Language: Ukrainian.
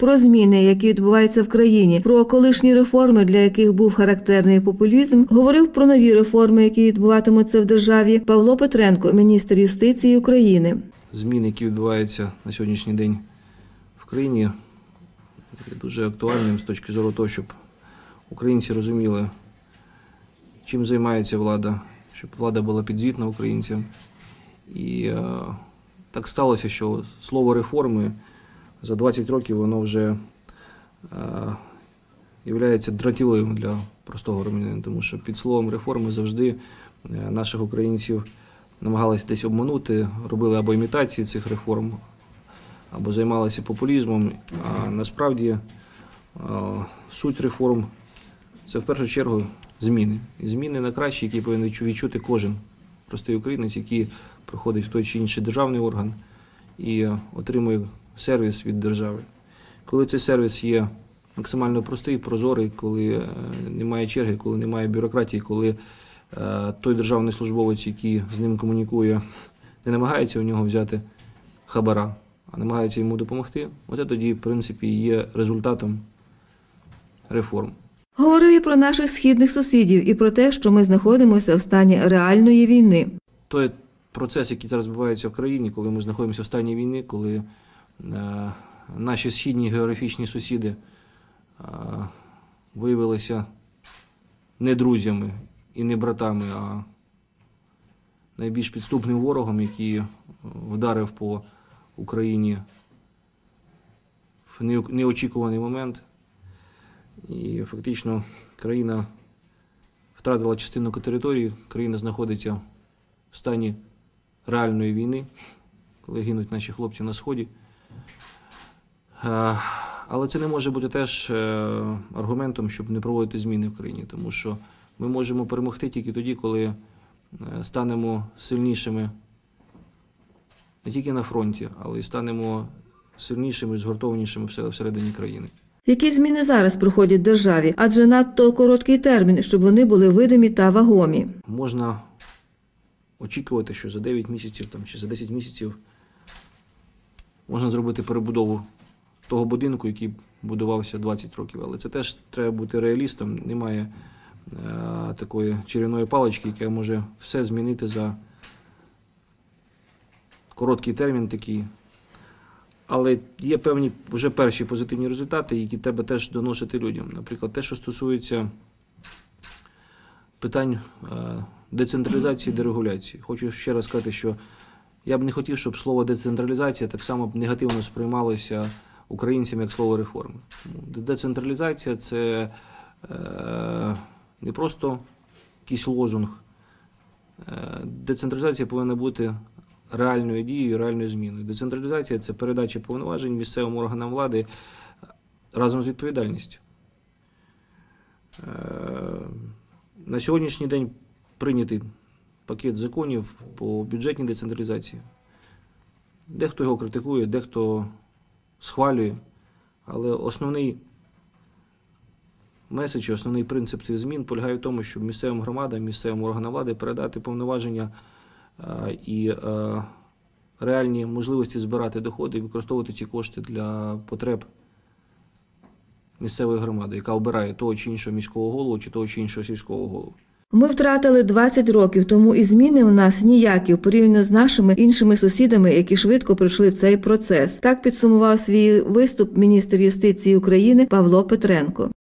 Про зміни, які відбуваються в країні, про колишні реформи, для яких був характерний популізм, говорив про нові реформи, які відбуватимуться в державі. Павло Петренко, міністр юстиції України. зміни, які відбуваються на сьогоднішній день в країні, є дуже актуальним з точки зору того, щоб українці розуміли, чим займається влада, щоб влада була підзвітна українцям. І е, так сталося, що слово реформи за 20 років воно вже є дратівливим для простого громадянина, тому що під словом реформи завжди е, наших українців намагалися десь обманути, робили або імітації цих реформ, або займалися популізмом. А насправді е, суть реформ це в першу чергу зміни. І зміни на краще, які повинен відчути кожен простий українець, який приходить в той чи інший державний орган і е, отримує сервіс від держави. Коли цей сервіс є максимально простий, прозорий, коли е, немає черги, коли немає бюрократії, коли е, той державний службовець, який з ним комунікує, не намагається у нього взяти хабара, а намагається йому допомогти, оце тоді, в принципі, є результатом реформ. Говорив і про наших східних сусідів, і про те, що ми знаходимося в стані реальної війни. той процес, який зараз відбувається в країні, коли ми знаходимося в стані війни, коли наші східні географічні сусіди е, виявилися не друзями і не братами, а найбільш підступним ворогом, який вдарив по Україні в неочікуваний момент. І фактично країна втратила частину території, країна знаходиться в стані реальної війни, коли гинуть наші хлопці на сході. Е, Але це не може бути теж е, аргументом, щоб не проводити зміни в країні, тому що ми можемо перемогти тільки тоді, коли е, станемо сильнішими не тільки на фронті, але й станемо сильнішими, згуртованішими все- всередині країни. Які зміни зараз проходять в державі? Адже надто короткий термін, щоб вони були видимі та вагомі. можна очікувати, що за 9 місяців там, чи за 10 місяців можна зробити перебудову того будинку, який будувався 20 років. Але це теж треба бути реалістом. Немає е, такої чарівної палички, яка може все змінити за короткий термін такий. Але є певні вже перші позитивні результати, які треба теж доносити людям. Наприклад, те, що стосується питань е, децентралізації дерегуляції. Хочу ще раз сказати, що я б не хотів, щоб слово децентралізація так само негативно сприймалося українцям як слово реформи. Децентралізація це е, не просто якийсь лозунг. Е, Децентралізація повинна бути реальною дією, реальною зміною. Децентралізація це передача повноважень місцевим органам влади разом з відповідальністю. Е, На сьогоднішній день прийнятий пакет законів по бюджетній децентралізації. Дехто його критикує, дехто схвалює, але основний меседж, основний принцип цих змін полягає в тому, щоб місцевим громадам, місцевим органам влади передати повноваження е, і е, реальні можливості збирати доходи і використовувати ці кошти для потреб місцевої громади, яка обирає того чи іншого міського голову чи того чи іншого сільського голову. Ми втратили 20 років, тому і зміни у нас ніякі порівняно з нашими іншими сусідами, які швидко пройшли цей процес. Так підсумував свій виступ міністр юстиції України Павло Петренко.